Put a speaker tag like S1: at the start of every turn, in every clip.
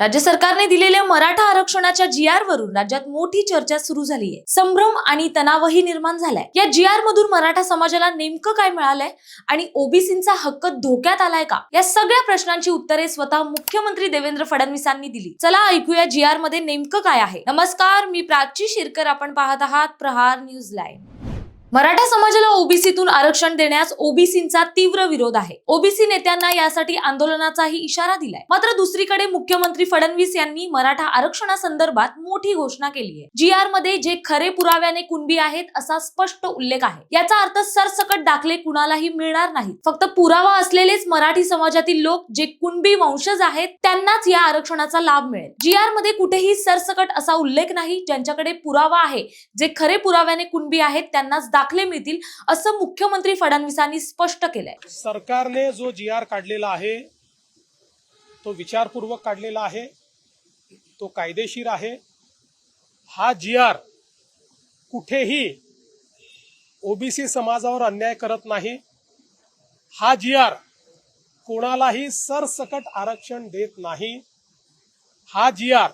S1: राज्य सरकारने दिलेल्या मराठा आरक्षणाच्या जी आर वरून राज्यात मोठी चर्चा सुरू झाली आहे संभ्रम आणि तणावही निर्माण झालाय. या जी आर मधून मराठा समाजाला नेमकं काय मिळालंय? आणि ओबीसींचा हक्क धोक्यात आलाय का? या सगळ्या प्रश्नांची उत्तरे स्वतः मुख्यमंत्री देवेंद्र फडणवीसांनी दिली. चला ऐकूया जी आरमध्ये नेमकं काय आहे. नमस्कार मी प्राची शिरकर. आपण पाहत आहात प्रहार न्यूज लाईव्ह. मराठा समाजाला ओबीसीतून आरक्षण देण्यास ओबीसींचा तीव्र विरोध आहे. ओबीसी नेत्यांना यासाठी आंदोलनाचाही इशारा दिलाय. मात्र दुसरीकडे मुख्यमंत्री फडणवीस यांनी मराठा आरक्षणासंदर्भात मोठी घोषणा केली आहे जी आरमध्ये जे खरे पुराव्याने कुणबी आहेत असा स्पष्ट उल्लेख आहे. याचा अर्थ सरसकट दाखले कुणालाही मिळणार नाही. फक्त पुरावा असलेलेच मराठी समाजातील लोक जे कुणबी वंशज आहेत त्यांनाच या आरक्षणाचा लाभ मिळेल. जी आरमध्ये कुठेही सरसकट असा उल्लेख नाही ज्यांच्याकडे पुरावा आहे. जे खरे पुराव्याने कुणबी आहेत त्यांनाच दाखले मिळतील असं मुख्यमंत्री फडणवीसांनी स्पष्ट केलंय.
S2: सरकारने जो जी आर काढलेला आहे तो विचारपूर्वक काढलेला आहे तो कायदेशीर आहे. हा जी आर कुठेही ओबीसी समाजावर अन्याय करत नाही. हा जी आर कोणालाही सरसकट आरक्षण देत नाही. हा जी आर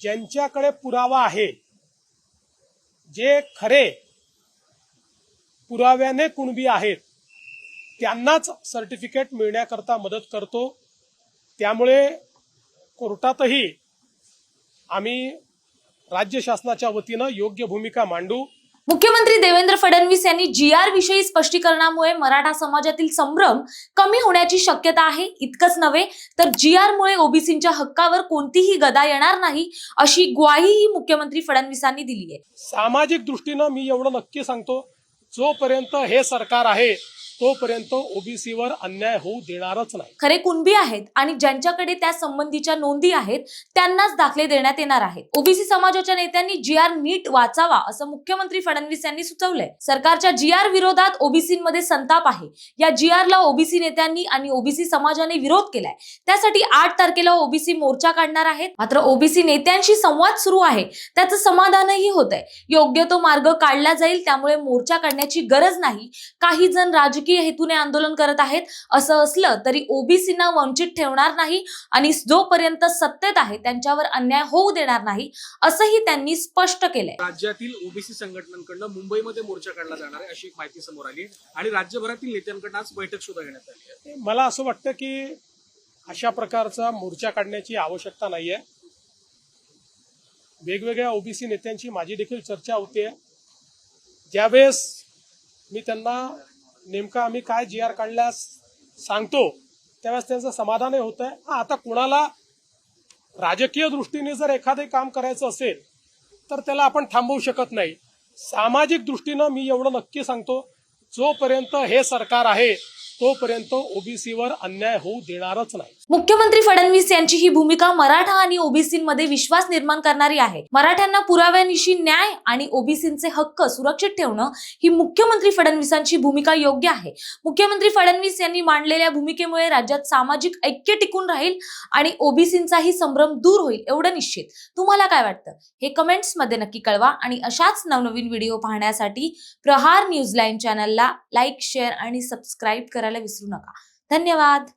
S2: ज्यांच्याकडे पुरावा आहे जे खरे पुराव्याने कुणबी आहेत त्यांनाच सर्टिफिकेट मिळण्याकरता मदत करतो. त्यामुळे कोर्टातही आम्ही राज्य शासनाच्या वतीनं योग्य भूमिका मांडू.
S1: मुख्यमंत्री देवेंद्र फडणवीस यांनी जी आर विषयी स्पष्टीकरणामुळे मराठा समाजातील संभ्रम कमी होण्याची शक्यता आहे इतकंच नव्हे तर जी आर मुळे ओबीसींच्या हक्कावर कोणतीही गदा येणार नाही अशी ग्वाहीही मुख्यमंत्री फडणवीसांनी दिली आहे
S2: सामाजिक दृष्टीनं मी एवढं नक्की सांगतो जोपर्यंत हे सरकार आहे तोपर्यंत ओबीसीवर अन्याय होऊ देणारच नाही.
S1: खरे कुणबी आहेत आणि ज्यांच्याकडे त्या संबंधीच्या नोंदी आहेत त्यांनाच दाखले देण्यात येणार आहेत. ओबीसी समाजाच्या नेत्यांनी जी आर नीट वाचावा असं मुख्यमंत्री फडणवीस यांनी सुचवलंय. सरकारच्या जी आर विरोधात ओबीसीमध्ये संताप आहे. या जी ला ओबीसी नेत्यांनी आणि ओबीसी समाजाने विरोध केलाय. त्यासाठी आठ तारखेला ओबीसी मोर्चा काढणार आहेत. मात्र ओबीसी नेत्यांशी संवाद सुरू आहे. त्याचं समाधानही होत आहे योग्य तो मार्ग काढला जाईल त्यामुळे मोर्चा काढण्याची गरज नाही. काही जण राजकीय हेतूने आंदोलन करत आहेत असं असलं तरी ओबीसीना वंचित ठेवणार नाही आणि जोपर्यंत सत्तेत आहे त्यांच्यावर अन्याय होऊ देणार नाही असंही त्यांनी स्पष्ट केलंय.
S3: राज्यातील ओबीसी संघटनांकडनं मुंबईमध्ये मोर्चा काढला जाणार आहे अशी एक माहिती समोर आली आणि राज्यभरातील नेत्यांकडनं आज बैठक सुद्धा घेण्यात आली आहे.
S2: मला असं वाटतं की अशा प्रकारचा मोर्चा काढण्याची आवश्यकता नाहीये. वेगवेगळ्या ओबीसी नेत्यांची माझी देखील चर्चा होते. ज्यावेळेस मी त्यांना नेमकं आम्ही काय जी आर काढल्यास सांगतो त्यावेळेस त्यांचं समाधानही होत आहे आता कुणाला राजकीय दृष्टीने जर एखादे काम करायचं असेल तर त्याला आपण थांबवू शकत नाही. सामाजिक दृष्टीनं मी एवढं नक्की सांगतो जोपर्यंत हे सरकार आहे तोपर्यंत ओबीसीवर अन्याय होऊ देणारच नाही.
S1: मुख्यमंत्री फडणवीस यांची ही भूमिका मराठा आणि ओबीसीमध्ये विश्वास निर्माण करणारी आहे. मराठ्यांना पुराव्यानिशी न्याय आणि ओबीसींचे हक्क सुरक्षित ठेवणं ही मुख्यमंत्री फडणवीसांची भूमिका योग्य आहे. मुख्यमंत्री फडणवीस यांनी मांडलेल्या भूमिकेमुळे राज्यात सामाजिक ऐक्य टिकून राहील आणि ओबीसींचाही संभ्रम दूर होईल एवढं निश्चित. तुम्हाला काय वाटतं? हे कमेंट्समध्ये नक्की कळवा आणि अशाच नवनवीन व्हिडिओ पाहण्यासाठी प्रहार न्यूज लाईन चॅनलला लाईक शेअर आणि सबस्क्राईब करायला विसरू नका. धन्यवाद!